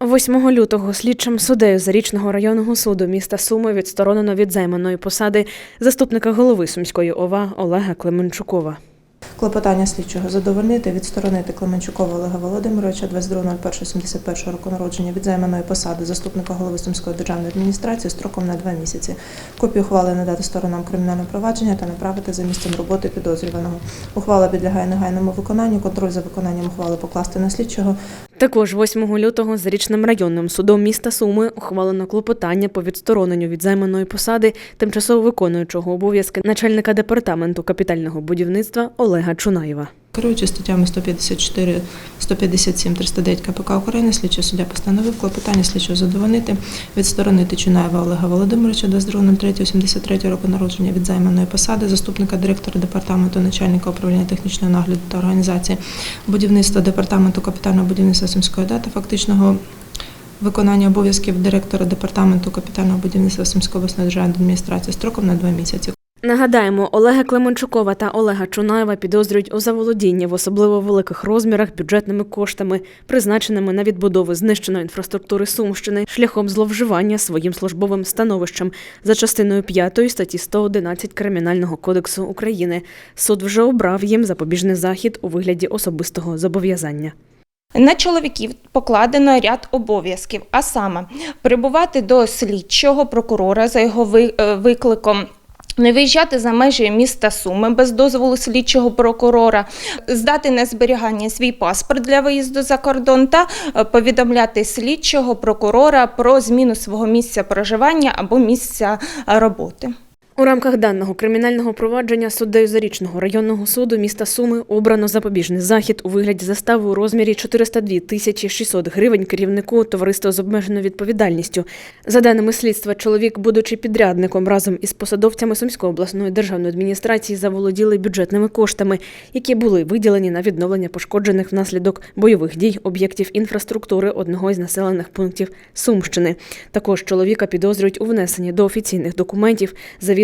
8 лютого слідчим суддею Зарічного районного суду міста Суми відсторонено від займаної посади заступника голови Сумської ОВА Олега Клеменчукова. Клопотання слідчого задовольнити, відсторонити Клименчукова Олега Володимировича 22.01.71 року народження від займаної посади заступника голови Сумської державної адміністрації строком на два місяці. Копію ухвали надати сторонам кримінального провадження та направити за місцем роботи підозрюваного. Ухвала підлягає негайному виконанню. Контроль за виконанням ухвали покласти на слідчого. Також 8 лютого Зарічним районним судом міста Суми ухвалено клопотання по відстороненню від займаної посади тимчасово виконуючого обов'язки начальника департаменту капітального будівництва Олега Чунаєва. Керуючи статтями 154, 157, 309 КПК України, слідчий суддя постановив клопотання слідчого задовольнити, відсторонити Чунаєва Олега Володимировича 22.03.83 року народження від займаної посади заступника директора департаменту начальника управління технічного нагляду та організації будівництва департаменту капітального будівництва Сумської дати фактичного виконання обов'язків директора департаменту капітального будівництва Сумської обласної державної адміністрації строком на два місяці. Нагадаємо, Олега Клеменчукова та Олега Чунаєва підозрюють у заволодінні в особливо великих розмірах бюджетними коштами, призначеними на відбудову знищеної інфраструктури Сумщини шляхом зловживання своїм службовим становищем за частиною 5 статті 111 Кримінального кодексу України. Суд вже обрав їм запобіжний захід у вигляді особистого зобов'язання. На чоловіків покладено ряд обов'язків, а саме прибувати до слідчого прокурора за його е, викликом. Не виїжджати за межі міста Суми без дозволу слідчого прокурора, здати на зберігання свій паспорт для виїзду за кордон та е, повідомляти слідчого прокурора про зміну свого місця проживання або місця роботи. У рамках даного кримінального провадження суддею Зарічного районного суду міста Суми обрано запобіжний захід у вигляді застави у розмірі 402 тисячі 600 гривень керівнику товариства з обмеженою відповідальністю. За даними слідства, чоловік, будучи підрядником разом із посадовцями Сумської обласної державної адміністрації, заволоділи бюджетними коштами, які були виділені на відновлення пошкоджених внаслідок бойових дій об'єктів інфраструктури одного із населених пунктів Сумщини. Також чоловіка підозрюють у внесенні до офіційних документів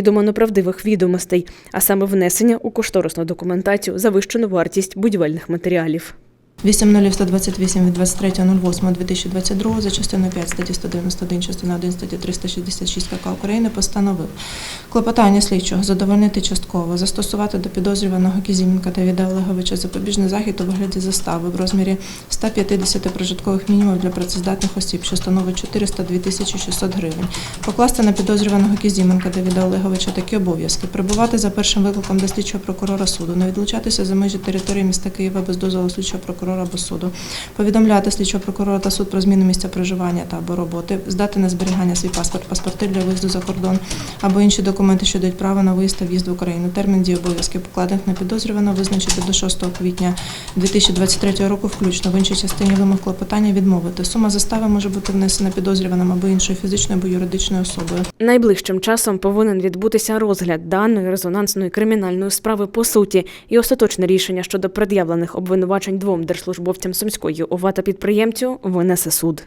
завідомо неправдивих відомостей, а саме внесення у кошторисну документацію завищену вартість будівельних матеріалів. 8.0128 від 23.08.2022 за частиною 5 статті 191, частина 1 статті 366 КК України постановив клопотання слідчого задовольнити частково, застосувати до підозрюваного Кізіменка Давіда Олеговича запобіжний захід у вигляді застави в розмірі 150 прожиткових мінімумів для працездатних осіб, що становить 402 тисячі 600 гривень. Покласти на підозрюваного Кізіменка Давіда Олеговича такі обов'язки. Прибувати за першим викликом до слідчого прокурора суду, не відлучатися за межі території міста Києва без дозволу слідчого прокурора або суду, повідомляти слідчого прокурора та суд про зміну місця проживання та або роботи, здати на зберігання свій паспорт, паспорти для виїзду за кордон або інші документи, що дають право на виїзд та в'їзд в Україну. Термін дії обов'язків покладених на підозрюваного визначити до 6 квітня 2023 року, включно в іншій частині вимог клопотання відмовити. Сума застави може бути внесена підозрюваним або іншою фізичною або юридичною особою. Найближчим часом повинен відбутися розгляд даної резонансної кримінальної справи по суті і остаточне рішення щодо пред'явлених обвинувачень двом держслужбовцям Сумської ОВА та підприємцю винесе суд.